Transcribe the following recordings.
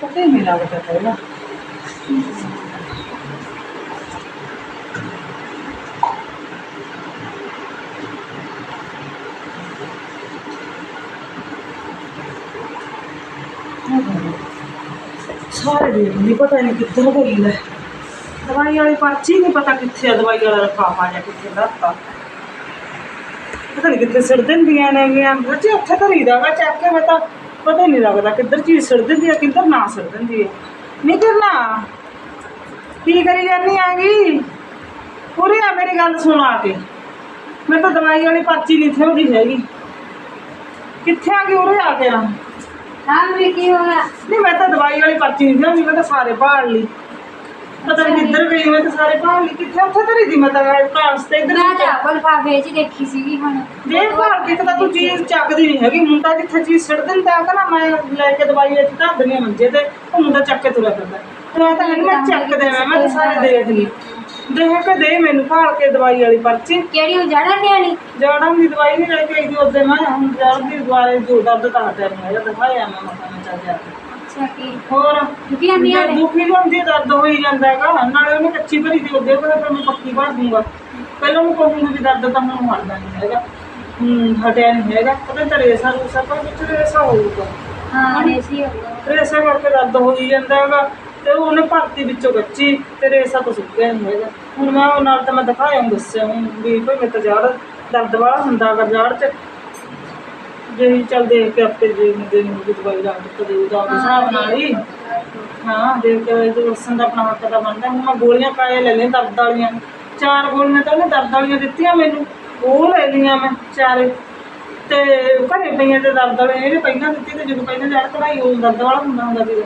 ਪਤਾ ਹੀ ਨਹੀਂ ਲੱਗਦਾ ਪਹਿਲਾਂ। ਸਾਰੇ ਦੇਖ ਨਹੀਂ ਪਤਾ ਨਹੀਂ ਕਿੱਧਰ ਗਈ ਲੈ। ਦਵਾਈ ਵਾਲੀ ਪਰਚੀ ਨਹੀਂ ਪਤਾ ਕਿੱਥੇ ਆ ਦਵਾਈ ਵਾਲਾ ਰਫਾਫਾ ਜਾਂ ਕਿੱਥੇ ਰੱਖਤਾ ਪਤਾ ਨਹੀਂ ਕਿੱਥੇ ਸਿਰ ਦਿੰਦੀਆਂ ਨੇ ਗਿਆ ਬੱਚੇ ਉੱਥੇ ਧਰੀਦਾ ਵਾ, ਚੱਕ ਕੇ ਮੈਂ ਤਾਂ ਪਤਾ ਨਹੀਂ ਲੱਗਦਾ ਕਿੱਧਰ ਚੀਜ਼ ਸਿਰ ਦਿੰਦੀ ਆ ਕਿੱਧਰ ਨਾ ਸਿਰ ਦਿੰਦੀ ਹੈ ਨਹੀਂ ਕਰਨਾ ਕੀ ਕਰੀ ਜਾਂਦੀ ਆਗੀ ਪੂਰੀ ਆ ਮੇਰੀ ਗੱਲ ਸੁਣ ਆ ਕੇ। ਮੈਂ ਤਾਂ ਦਵਾਈ ਵਾਲੀ ਪਰਚੀ ਨਹੀਂ ਥੇ ਉਹਦੀ ਹੈਗੀ। ਕਿੱਥੇ ਆ ਗਈ? ਉਰੇ ਆ ਕੇ ਨਾ ਹਾਂ ਵੀ ਕੀ ਹੋਇਆ? ਨਹੀਂ ਮੈਂ ਤਾਂ ਦਵਾਈ ਵਾਲੀ ਪਰਚੀ ਨਹੀਂ ਥੀ ਮੈਂ ਤਾਂ ਸਾਰੇ ਭਾਲ ਲਈ। ਪਤਾ ਨਹੀਂ ਕਿੱਧਰ ਗਈ ਮੈਂ ਤਾਂ ਸਾਰੇ ਭਾਲ ਲਈ ਕਿੱਥੇ ਉੱਥੇ ਧਰੀ ਦੀ ਮੈਂ ਤਾਂ ਕਾਂਸ ਤੇ ਇੱਧਰ ਮੈਂ ਤਾਂ ਆਪਲ ਲਿਫਾਫੇ 'ਚ ਦੇਖੀ ਸੀਗੀ ਹੁਣ। ਦੇਖ ਭਾਲ ਕੇ ਤਾਂ ਤੂੰ ਚੀਜ਼ ਚੱਕਦੀ ਨਹੀਂ ਹੈਗੀ ਮੁੰਡਾ ਜਿੱਥੇ ਚੀਜ਼ ਛੱਡ ਦਿੰਦਾ ਕਿ ਨਾ ਮੈਂ ਲੈ ਕੇ ਦਵਾਈ ਵਿੱਚ ਧਰ ਦਿੰਦੀ ਹਾਂ ਮੰਜੇ ਤੇ ਉਹ ਮੁੰਡਾ ਚੱਕ ਕੇ ਤੁਰਿਆ ਫਿਰਦਾ। ਤੇ ਮੈਂ ਤਾਂ ਕਹਿੰਦੀ ਮੈਂ ਚੱਕ ਦੇਵਾਂ ਮੈਂ ਤਾਂ ਸਾਰੇ ਦੇਖ ਲਈ। ਦੇਖ ਕੇ ਦੇ ਮੈਨੂੰ ਭਾਲ ਕੇ ਦਵਾਈ ਵਾਲੀ ਪਰਚੀ। ਕਿਹੜੀ ਉਹ ਜੜਾ ਨਿਆਣੀ? ਜੜਾਂ ਦੀ ਦਵਾਈ ਨਹੀਂ ਲੈ ਕੇ ਆਈ ਦੀ ਉਹਦੇ ਮੈਂ ਹੁਣ ਜੜ ਦੀ ਦਵਾਈ ਜੋ ਦਰਦ ਤਾਂ ਹਟਿਆ ਨਹੀਂ ਹੈਗਾ ਦਿਖਾਇਆ ਮੈਂ ਮਤਾਂ ਮੈਂ ਚੱਲ ਜਾ ਕੇ। ਅੱਛਾ ਕੀ ਹੋਰ? ਦੁਖੀ ਆਂਦੀਆਂ ਨੇ? ਦੁਖੀ ਹੁੰਦੀ ਦਰਦ ਹੋਈ ਜਾਂਦਾ ਹੈਗਾ। ਨਾਲੇ ਉਹਨੇ ਕੱਚੀ ਭਰੀ ਦੀ ਉਹਦੇ ਕੋਲ ਫਿਰ ਮੈਂ ਪੱਕੀ ਭਰ ਦੂੰਗਾ। ਪਹਿਲਾਂ ਉਹਨੂੰ ਕਹੂੰਗੀ ਵੀ ਦਰਦ ਤਾਂ ਹੁਣ ਹਟਦਾ ਨਹੀਂ ਹੈਗਾ। ਹੂੰ ਹਟਿਆ ਨਹੀਂ ਹੈਗਾ। ਪਤਾ ਤਾਂ ਰੇਸਾ ਰੂਸਾ ਪਰ ਵਿੱਚ ਰੇਸਾ ਹੋਊਗਾ। ਹਾਂ ਰੇਸੀ ਹੋ ਗਿਆ ਰੇਸਾ ਕਰਕੇ ਦਰਦ ਹੋਈ ਜਾਂਦਾ ਹੈਗਾ। ਤੇ ਉਹਨੇ ਭਰਤੀ ਵਿੱਚੋਂ ਕੱਚੀ ਤੇ ਰੇਸਾ ਤੋਂ ਸੁੱਕਿਆ ਨਹੀਂ ਹੈਗਾ। ਹੁਣ ਮੈਂ ਉਹ ਨਾਲ ਤਾਂ ਮੈਂ ਦਿਖਾਇਆ ਦੱਸਿਆ ਹੂੰ ਵੀ ਕੋਈ ਮੇਰੇ ਤਾਂ ਜੜ ਦਰਦ ਵਾਲਾ ਹੁੰਦਾ ਅਗਰ ਜੜ ਚ। ਜੇ ਚੱਲ ਦੇਖ ਕੇ ਆਪੇ ਜੇ ਦੇ ਨੂੰ ਵੀ ਦਵਾਈ ਡਾਕਟਰ ਦੇ ਉਹਦਾ ਉਹਦੇ ਹਿਸਾਬ ਨਾਲ ਹੀ। ਹਾਂ, ਦੇਖ ਕੇ ਇਹ ਦੱਸਣ ਦਾ ਆਪਣਾ ਹੱਕ ਦਾ ਬਣਦਾ ਹੁਣ ਮੈਂ ਗੋਲੀਆਂ ਕਾਏ ਲੈ ਲਈਆਂ ਦਰਦ ਵਾਲੀਆਂ। ਚਾਰ ਗੋਲੀਆਂ ਤਾਂ ਉਹਨੇ ਦਰਦ ਵਾਲੀਆਂ ਦਿੱਤੀਆਂ ਮੈਨੂੰ। ਉਹ ਲੈ ਲਈਆਂ ਮੈਂ ਚਾਰੇ। ਤੇ ਘਰੇ ਪਈਆਂ ਤੇ ਦਰਦ ਵਾਲੇ ਇਹਨੇ ਪਹਿਲਾਂ ਦਿੱਤੀ ਤੇ ਜਦੋਂ ਪਹਿਲਾਂ ਜੜ ਕਢਾਈ ਉਹ ਦਰਦ ਵਾਲਾ ਹੁੰਦਾ ਹੁੰਦਾ ਸੀ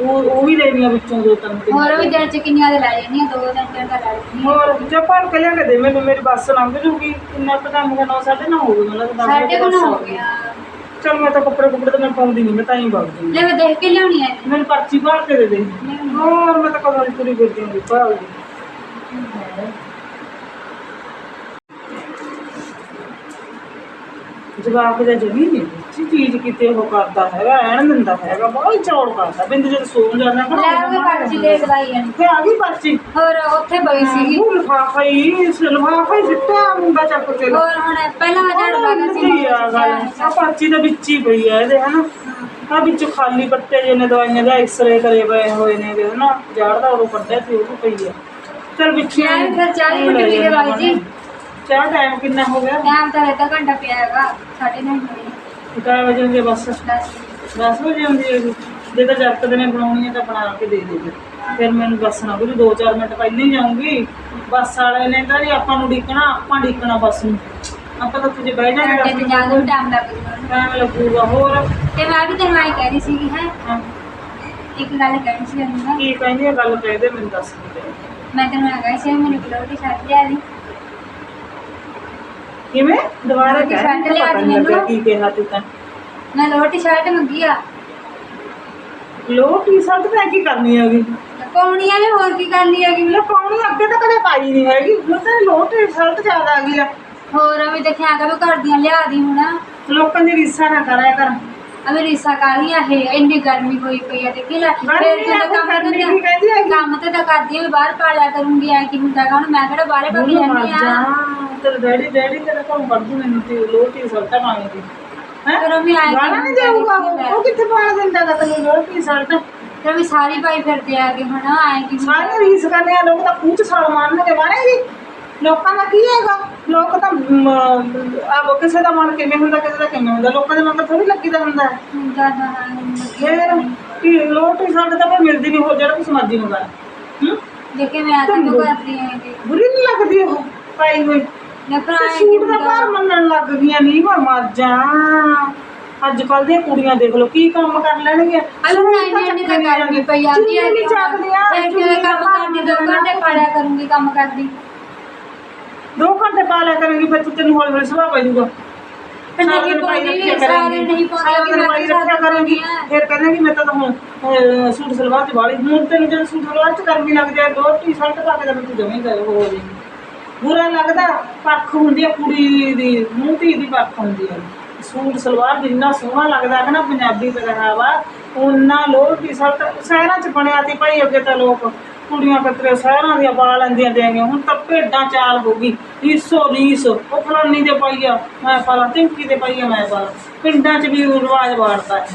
ਉਹ ਉਹ ਵੀ ਲੈ ਲਈਆਂ ਵਿੱਚੋਂ ਦੋ ਤਿੰਨ ਤਿੰਨ ਹੋਰ ਵੀ ਦਿਨ 'ਚ ਕਿੰਨੀਆਂ ਦੇ ਲੈ ਜਾਂਦੀਆਂ ਦੋ ਦਿਨ ਤਿੰਨ ਦਾ ਲੈ ਜਾਂਦੀਆਂ ਹੋਰ ਜੇ ਭਰ ਕੇ ਲਿਆ ਕੇ ਦੇ ਮੈਨੂੰ ਮੇਰੀ ਬੱਸ ਲੰਘ ਜੂਗੀ। ਕਿੰਨਾ ਕੁ ਕੰਮ ਕਰਨਾ ਸਾਢੇ ਨੌ ਹੋ ਗਏ ਮੈਨੂੰ ਲੱਗਦਾ ਦਸ ਸਾਡੇ ਵਜੇ ਕੋਲ ਬੱਸ ਹੋ ਆਉਗੀ। ਗਿਆ। ਚਲ ਮੈਂ ਤਾਂ ਕੱਪੜੇ ਕੁੱਪੜੇ ਤਾਂ ਮੈਂ ਪਾਉਂਦੀ ਨਹੀਂ ਮੈਂ ਤਾਂ ਹੀ ਵਗ ਜੂਗੀ ਲੈ ਮੈਂ ਦੇਖ ਕੇ ਲਿਆਉਣੀ ਹੈ ਮੈਨੂੰ ਪਰਚੀ ਭਰ ਕੇ ਦੇ ਦੇ। ਹੋਰ ਮੈਂ ਤਾਂ ਕਦੋਂ ਦੀ ਪੂਰੀ ਫਿਰਦੀ ਹਾਂ ਭਾਲ। ਦੀ ਜਵਾਬ ਦਾ ਜਮੀ ਨਹੀਂ ਜੀ ਚੀਜ਼ ਕਿਤੇ ਉਹ ਕਰਦਾ ਹੈਗਾ ਐਨ ਦਿੰਦਾ ਹੈਗਾ ਬਹੁਤ ਚੌੜ ਕਰਦਾ ਬਿੰਦ ਜਦ ਸੋਣ ਜਾਂਦਾ ਲੈ ਉਹ ਪਰਚੀ ਦੇ ਦਵਾਈ ਆਣੀ ਤੇ ਆ ਗਈ ਪਰਚੀ ਹੋਰ ਉੱਥੇ ਪਈ ਸੀਗੀ ਉਹ ਲਿਫਾਫਾ ਹੀ ਲਿਫਾਫਾ ਹੀ ਸਿੱਟਿਆ ਮੁੰਡਾ ਚੱਕ ਕੇ ਹੋਰ ਹੁਣ ਪਹਿਲਾਂ ਝੜ ਲੱਗਾ ਸੀ ਕੀ ਆ ਗੱਲ ਆ ਪਰਚੀ ਤਾਂ ਵਿੱਚ ਹੀ ਪਈ ਆ ਇਹਦੇ ਹਨਾ ਆ ਵਿੱਚ ਖਾਲੀ ਪੱਤੇ ਜਿਹੇ ਨੇ ਦਵਾਈਆਂ ਦਾ ਐਕਸਰੇ ਕਰੇ ਪਏ ਹੋਏ ਨੇ ਇਹਦੇ ਹਨਾ ਜਾੜ ਦਾ ਉਹ ਕੱਢਿਆ ਸੀ ਉਹ ਵੀ ਪਈ ਆ ਚਲ ਵਿੱਚ ਮੈਂ ਵੀ ਫਿਰ ਚਾਹ ਹੀ ਪੱਟੀ ਪੀ ਕੇ ਬਾਈ ਜੀ ਚਾਹ ਟਾਈਮ ਕਿੰਨਾ ਹੋ ਗਿਆ ਟਾਈਮ ਤਾਂ ਅੱਧਾ ਘੰਟਾ ਪਿਆ ਹੈਗਾ ਸਾਢੇ ਨੌ ਹੋਏ ਕਿੰਨੇ ਵਜੇ ਹੁੰਦੀ ਆ ਬੱਸ? ਦਸ 10 ਵਜੇ ਹੁੰਦੀ ਹੈ ਜੇ। ਤਾਂ ਜੱਟ ਦੇ ਨੇ ਬਣਾਉਣੀ ਹੈ ਤਾਂ ਬਣਾ ਕੇ ਦੇ ਦੇ ਫਿਰ। ਮੈਨੂੰ ਬੱਸ ਨਾ ਕੋਈ 2-4 ਮਿੰਟ ਪਹਿਲਾਂ ਹੀ ਜਾਊਂਗੀ। ਬੱਸ ਵਾਲੇ ਨੇ ਤਾਂ ਜੀ ਆਪਾਂ ਨੂੰ ਡੀਕਣਾ ਆਪਾਂ ਡੀਕਣਾ ਬੱਸ ਨੂੰ। ਆਪਾਂ ਤਾਂ ਤੁਝੇ ਬਹਿ ਜਾਣਾ ਤੇ ਜਾਣ ਨੂੰ ਟਾਈਮ ਲੱਗ। ਜੂਗਾ ਟਾਈਮ ਲੱਗੂਗਾ ਹੋਰ? ਤੇ ਮੈਂ ਵੀ ਤੈਨੂੰ ਆਈ ਕਹਿ ਰਹੀ ਸੀਗੀ ਹੈ? ਹਾਂ, ਇੱਕ ਗੱਲ ਕਹਿਣੀ ਸੀ ਮੈਂ। ਕੀ ਕਹਿੰਦੀ ਆ ਗੱਲ ਕਹਿ ਦੇ ਮੈਨੂੰ ਦੱਸ ਦੇ ਮੈਂ ਤੈਨੂੰ ਆ ਗਈ ਸੀ ਮੈਨੂੰ ਕਲੋਟੀ ਛੱਡ ਲਿਆ ਦੀ ਕਿਵੇਂ? ਦੁਬਾਰਾ ਕਹਿ ਸ਼ਰਟ ਲਿਆ ਪਤਾ ਨੀ ਮੈਨੂੰ। ਕੀ ਕਿਹਾ ਤੂੰ ਤਾਂ। ਮੈਂ ਲੋਟੀ ਸ਼ਰਟ ਮੰਗੀ ਆ। ਲੋ ਟੀ-ਸ਼ਰਟ ਤਾਂ ਕੀ ਕਰਨੀ ਹੈਗੀ? ਪਾਉਣੀ ਆ ਨੇ ਹੋਰ ਕੀ ਕਰਨੀ ਹੈਗੀ? ਲੈ ਪਾਉਣੀ ਅੱਗੇ ਤਾਂ ਕਦੇ ਪਾਈ ਨਹੀਂ ਹੈਗੀ। ਹੁਣ ਤਾਂ ਲੋ ਟੀ-ਸ਼ਰਟ ਜ਼ਿਆਦਾ ਆ ਗਈ ਆ। ਹੋਰ ਵੀ ਦੇਖਿਆ ਕਰ ਘਰ ਦੀਆਂ ਲਿਆ ਦੀ ਹੁਣ। ਲੋਕਾਂ ਦੀ ਰੀਸਾਂ ਨਾ ਕਰਿਆ ਕਰ। ਅਵੇ ਰੀਸਾ ਕਾਲੀ ਆ ਇਹ? ਇੰਨੀ ਗਰਮੀ ਹੋਈ ਪਈ ਆ ਦੇਖੀ ਲੈ ਫਿਰ ਤੂੰ ਤਾਂ ਕੰਮ ਹੈਗੀ। ਕੰਮ ਤੇ ਤਾਂ ਕਰਦੀ ਆ ਬਾਹਰ ਪਾ ਲਿਆ ਕਰੂੰਗੀ ਐ ਕੀ ਹੁੰਦਾ ਗਾ ਹੁਣ ਮੈਂ ਕਿਹੜਾ ਬਾਹਰੇ ਕੇ ਜਾਂਦੀ ਆ? ਤੇਰੇ ਡੈਡੀ ਡੈਡੀ ਤੇਰਾ ਕੰਮ ਵਰਦੂ ਮੈਨੂੰ ਤੇ ਲੋ ਟੀ-ਸ਼ਰਟ ਮੰਗਦੀ। ਹੈ? ਫਿਰ ਉਹ ਵੀ ਆਏ ਗਾਣਾ ਨਹੀਂ ਜਾਊਗਾ ਉਹ ਕਿੱਥੇ ਪਾ ਦਿੰਦਾ ਗਾ ਤੈਨੂੰ ਲੋ ਟੀ-ਸ਼ਰਟ ਫਿਰ ਵੀ ਸਾਰੀ ਪਾਈ ਫਿਰਦੇ ਆ ਕਿ ਹੁਣ ਆਏ ਕੀ। ਸਾਰੇ ਰੀਸ ਕਰਨੇ ਆ ਲੋਕ ਤਾਂ ਪੂਛ ਸਾਲ ਮਾਰਨਗੇ ਮਾਰੇ ਜੀ। ਲੋਕਾਂ ਦਾ ਕੀ ਹੈਗਾ? ਲੋਕ ਤਾਂ ਆ ਕਿਸੇ ਦਾ ਮਨ ਕਿਵੇਂ ਹੁੰਦਾ ਕਿਸੇ ਦਾ ਕਿਵੇਂ ਹੁੰਦਾ? ਲੋਕਾਂ ਦੇ ਮਨ ਥੋੜੀ ਲੱਗੀਦਾ ਹੁੰਦਾ। ਹੈ। ਹੁੰਦਾ ਤਾਂ ਹੈ। ਫਿਰ ਕੀ ਲੋਟੀ ਸਾਡੇ ਤਾਂ ਕੋਈ ਮਿਲਦੀ ਨਹੀਂ ਹੋ ਜਿਹੜਾ ਕੁਛ ਮਰਜ਼ੀ ਮੰਗਾ ਹੂੰ? ਦੇਖੇ ਮੈਂ ਤਾਂ ਕਿਉਂ ਕਰਦੀ ਆ ਕਿ ਬੁਰੀ ਨਹੀਂ ਲੱਗਦੀ ਉਹ ਪਾਈ ਹੋਈ? ਨਾ ਤੇ ਕੀ ਸੂਟ ਦਾ ਭਾਰ ਮੰਨਣ ਲੱਗ ਗਈਆਂ ਨਹੀਂ ਮੈਂ ਮਰ ਜਾ। ਅੱਜ ਕੱਲ ਦੀਆਂ ਕੁੜੀਆਂ ਦੇਖ ਲਓ ਕੀ ਕੰਮ ਕਰ ਲੈਣਗੀਆਂ? ਅਲੋ ਨਹੀਂ ਨਹੀਂ ਨਹੀਂ ਤਾਂ ਪਈ ਆ ਚੁੰਨੀ ਚੱਕਦੀਆਂ, ਫਿਰ ਕਿਵੇਂ ਕੰਮ ਕਰਦੀ ਦੋ ਘੰਟੇ ਪਾੜਿਆ ਕਰੂੰਗੀ ਕੰਮ ਕਰਦੀ। ਦੋ ਘੰਟੇ ਪਾ ਲਿਆ ਕਰਾਂਗੀ ਫਿਰ ਤੂੰ ਤੈਨੂੰ ਹੌਲੀ ਹੌਲੀ ਸੁਭਾਅ ਪੈ ਜਾਊਗਾ ਫਿਰ ਸਾਰਾ ਨਹੀਂ ਦਿਨ ਪਾਈ ਰੱਖਿਆ ਕਰਾਂਗੀ। ਸਾਰਾ ਦਿਨ ਪਾਈ ਰੱਖਿਆ ਕਰਾਂਗੀ। ਫਿਰ ਕਹਿੰਦੇ ਕਿ ਮੈਂ ਤਾਂ ਹੁਣ ਸੂਟ ਸਲਵਾਰ ਚ ਵਾਲੀ ਹੁਣ ਤੈਨੂੰ ਜਦੋਂ ਸੂਟ ਸਲਵਾਰ ਚ ਗਰਮੀ ਲੱਗ ਜਾਏ ਦੋ ਟੀ-ਸ਼ਰਟ ਪਾ ਕੇ ਤਾਂ ਤੂੰ ਜਮੇ ਕਰ ਹੋ ਜਾਏਗੀ ਬੁਰਾ ਲੱਗਦਾ ਪੱਖ ਹੁੰਦੀ ਆ ਕੁੜੀ ਦੀ ਮੂੰਹ ਧੀ ਦੀ ਪੱਖ ਹੁੰਦੀ ਆ ਸੂਟ ਸਲਵਾਰ ਜਿੰਨਾ ਸੋਹਣਾ ਲੱਗਦਾ ਹੈ ਨਾ ਪੰਜਾਬੀ ਪਹਿਰਾਵਾ ਉਹਨਾਂ ਲੋਕ ਟੀ ਸ਼ਰਟ ਸ਼ਹਿਰਾਂ 'ਚ ਬਣਿਆ ਤੇ ਭਾਈ ਅੱਗੇ ਤਾਂ ਲੋਕ ਕੁੜੀਆਂ ਕਤਰੇ ਸ਼ਹਿਰਾਂ ਦੀਆਂ ਪਾ ਲੈਂਦੀਆਂ ਦੇਂਗੇ ਹੁਣ ਤਾਂ ਭੇਡਾਂ ਚਾਲ ਹੋ ਗਈ। ਰੀਸੋ ਰੀਸ। ਉਹ ਫਲਾਨੀ ਦੇ ਪਾਈਆ ਮੈਂ ਪਾਲਾ ਟਿੰਕੀ ਦੇ ਪਾਈਆ ਮੈਂ ਪਾਲਾ। ਪਿੰਡਾਂ 'ਚ ਵੀ ਉਹ ਰਿਵਾਜ ਵਾੜਦਾ ਹੈ।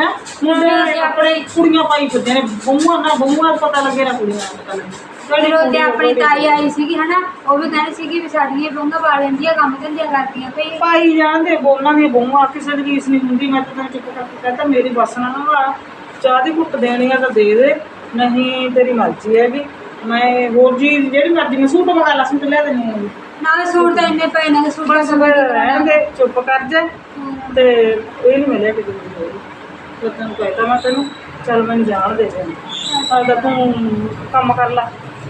ਹੈ? ਮੁੰਡੇ ਕੱਪੜੇ ਕੁੜੀਆਂ ਪਾਈ ਫਿਰਦੇ ਨੇ। ਬਹੂਆਂ ਨਾ ਬਹੂਆਂ ਪਤਾ ਲੱਗੇ ਨਾ ਕੁੜੀਆਂ ਦਾ ਪਤਾ ਲੱਗੇ। ਉਹ ਤੇ ਆਪਣੀ ਤਾਈ ਆਈ ਸੀਗੀ ਹਨਾ? ਉਹ ਵੀ ਕਹਿੰਦੀ ਸੀਗੀ ਵੀ ਸਾਡੀਆਂ ਬੋਂਗਾ ਪਾ ਲੈਂਦੀਆਂ ਕੰਮ ਧੰਦੀਆਂ ਕਰਦੀਆਂ ਭਈ ਪਾਈ ਜਾਂਦੇ ਬੋਲਾਂ ਦੀਆਂ ਬਹੂਆਂ। ਕਿਸੇ ਦੀ ਨਹੀਂ ਹੁੰਦੀ ਮੈਂ ਤਾਂ ਤੈਨੂੰ ਚੁੱਪ ਕਰਕੇ ਕਹਿੰਦਾ ਮੇਰੀ ਬੱਸ ਨਾ ਨਾ ਚਾਹ ਦੀ ਘੁੱਟ ਦੇਣੀ ਆ ਤਾਂ ਦੇ ਦੇ। ਨਹੀਂ ਤੇਰੀ ਮਰਜ਼ੀ ਹੈ ਵੀ ਮੈਂ ਹੋਰ ਜੀ ਜਿਹੜੀ ਮਰਜ਼ੀ ਮੈਂ ਸੂਟ ਮੰਗਾ ਲਾ ਸੂਟ ਲਿਆ ਦੇਣੀ ਹੈ ਨਾਲੇ ਸੂਟ ਤਾਂ ਇੰਨੇ ਪਏ ਨੇ ਸੂਟ ਬਸ ਫਿਰ ਰਹਿਣ ਦੇ ਚੁੱਪ ਕਰ ਜਾ। ਤੇ ਇਹ ਨਹੀਂ ਮਿਲਿਆ ਕਿਤੇ ਤੇ ਤੈਨੂੰ ਕਹਿਤਾ ਮੈਂ ਤੈਨੂੰ ਚੱਲ ਮੈਨੂੰ ਜਾਣ ਦੇ ਦੇ। ਆਦਾ ਤੂੰ ਕੰਮ ਕਰ ਲੈ।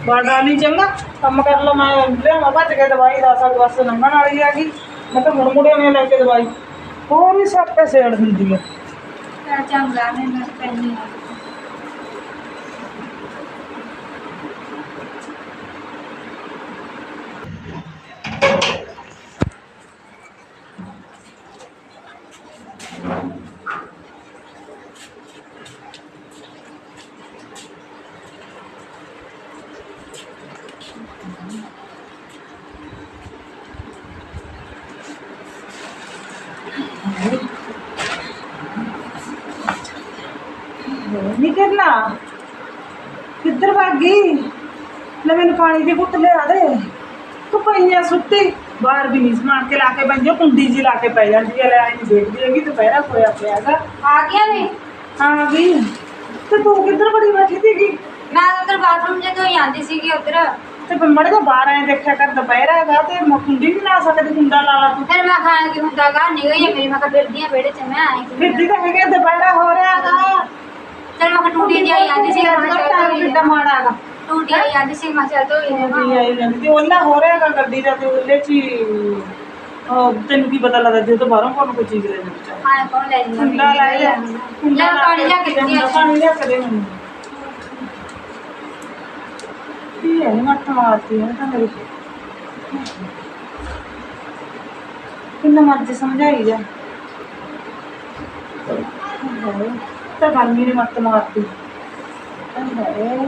ਬਾਡਾ ਨਹੀਂ ਚੰਗਾ ਕੰਮ ਕਰ ਲੈ ਮੈਂ ਲਿਆਵਾਂ ਭੱਜ ਕੇ ਦਵਾਈ ਦਾ ਸਾਲ ਬਸ ਲੰਘਣ ਵਾਲੀ ਆ ਗਈ ਮੈਂ ਤਾਂ ਮੁੜ ਮੁੜਿਆ ਨੇ ਲੈ ਕੇ ਦਵਾਈ। ਹੋਰ ਵੀ ਸਭ ਪੈਸੇ ਅੜ ਦਿੰਦੀ ਹੈ ਚੰਗਾ ਮੈਂ ਪੈਣੀ ਆ। ਨਹੀਂ ਕਰਨਾ। ਕਿੱਧਰ ਭਾਗੀ ਲੈ ਮੈਨੂੰ ਪਾਣੀ ਦੀ ਘੁੱਟ ਲਿਆ ਦੇ। ਤੂੰ ਪਈਆਂ ਸੁੱਤੀ? ਬਾਹਰ ਵੀ ਨਹੀਂ ਸਮਾਨ ਕੇ ਲਾ ਕੇ ਬੰਜੋ ਕੁੰਡੀ ਜੀ ਲਾ ਕੇ ਪੈ ਜਾਂਦੀ ਹੈ ਲੈ ਆਈ ਨਹੀਂ ਦੇਖਦੀ ਹੈਗੀ ਦੁਪਹਿਰਾ ਹੋਇਆ ਪਿਆਗਾ ਆ ਗਿਆ ਵੇ। ਹਾਂ ਵੀ ਤੇ ਤੂੰ ਕਿੱਧਰ ਬੜੀ ਬੈਠੀ ਸੀਗੀ? ਮੈਂ ਉਧਰ ਬਾਥਰੂਮ ਜਦੋਂ ਹੀ ਆਂਦੀ ਸੀਗੀ ਉਧਰ। ਤੇ ਮੜੇ ਤਾਂ ਬਾਹਰ ਆਏ ਦੇਖਿਆ ਕਰ ਦੁਪਹਿਰਾ ਹੈਗਾ ਤੇ ਮੈਂ ਕੁੰਡੀ ਵੀ ਲਾ ਸਕਦੀ ਕੁੰਡਾ ਲਾ ਲਾ ਤੂੰ। ਫਿਰ ਮੈਂ ਖਾਣ ਕੀ ਹੁੰਦਾ ਗਾ ਨਹੀਂ ਗਈ ਮੇਰੀ ਮੈਂ ਕਿਹਾ ਫਿਰਦੀਆਂ ਵਿਹੜੇ ਚ ਮੈਂ ਆਈ ਫਿਰਦੀ ਤਾਂ ਹੈਗੇ ਦੁਪਹਿਰਾ ਹੋ ਰਿਹਾ ਹੈਗਾ। ਚਲ ਮੈਂ ਟੂਟੀ ਦੀ ਆਈ ਆਂਦੀ ਸੀ ਕਿੱਦਾਂ ਮਾੜਾ ਹੈਗਾ। ਟੂਟੀ ਆਈ ਸੀ ਤੋਂ ਗੱਡੀ ਆਈ ਜਾਂਦੀ ਤੇ ਉਹਲਾ ਹੋ ਰਿਹਾ ਹੈਗਾ ਗੱਡੀ ਦਾ ਤੇ ਉਹਲੇ ਚ ਹੀ, ਉਹ ਤੈਨੂੰ ਕੀ ਪਤਾ ਲੱਗਦਾ ਜੇ ਤੋਂ ਬਾਹਰੋਂ ਕੋਣ ਕੋਈ ਚੀਜ਼ ਲੈ ਜਾਂਦਾ। ਆਏ ਕੌਣ ਲੈ ਜਾਂਦਾ? ਕੁੰਡਾ ਲੈ ਜਾ ਲੈ ਪਾਣੀ ਲਿਆ ਕੇ ਦਿੰਦੀ ਆ। ਪਾਣੀ ਲਿਆ ਕੇ ਦੇ ਮੈਨੂੰ ਕੀ ਹੈ ਮੱਠ ਮਾਰਦੀ ਹੈ ਤਾਂ ਮੇਰੀ ਕਿੰਨਾ ਮਰਜ਼ੀ ਸਮਝਾਈ ਜਾ। ਤਾਂ ਗਰਮੀ ਨੇ ਮੱਤ ਮਾਰਦੀ ਹਾਏ।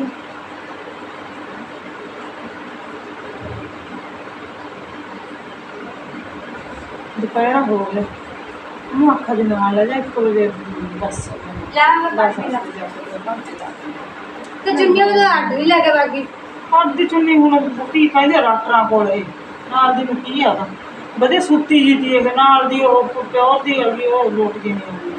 ਦੁਪਹਿਰ ਹੋ ਗਿਆ ਨੂੰ ਅੱਖਾਂ ਦੇ ਨਾਲ ਲੈ ਜਾ ਇੱਕ ਵਜੇ ਬਸ। ਲੈ ਮੈਂ ਬਸ। ਪਾਣੀ ਲਾ ਤੇ ਚੁੰਨੀਆਂ ਵੀ ਤਾਂ ਅੱਡ ਵੀ ਲੈ ਕੇ ਬਾਗੀ ਅੱਜ ਦੀ ਚੁੰਨੀ ਹੁਣ ਕੀ ਕਹਿੰਦੇ ਡਾਕਟਰਾਂ ਕੋਲੇ? ਨਾਲ ਦੀ ਨੂੰ ਕੀ ਆਦਾ ਵਧੀਆ ਸੁੱਤੀ ਜੀ ਦੀ ਹੈਗਾ ਨਾਲ ਦੀ ਉਹ ਪਿਓਰ ਦੀ ਹੈਗੀ ਉਹ ਲੋਟ ਜੀ ਨਹੀਂ ਹੁੰਦੀ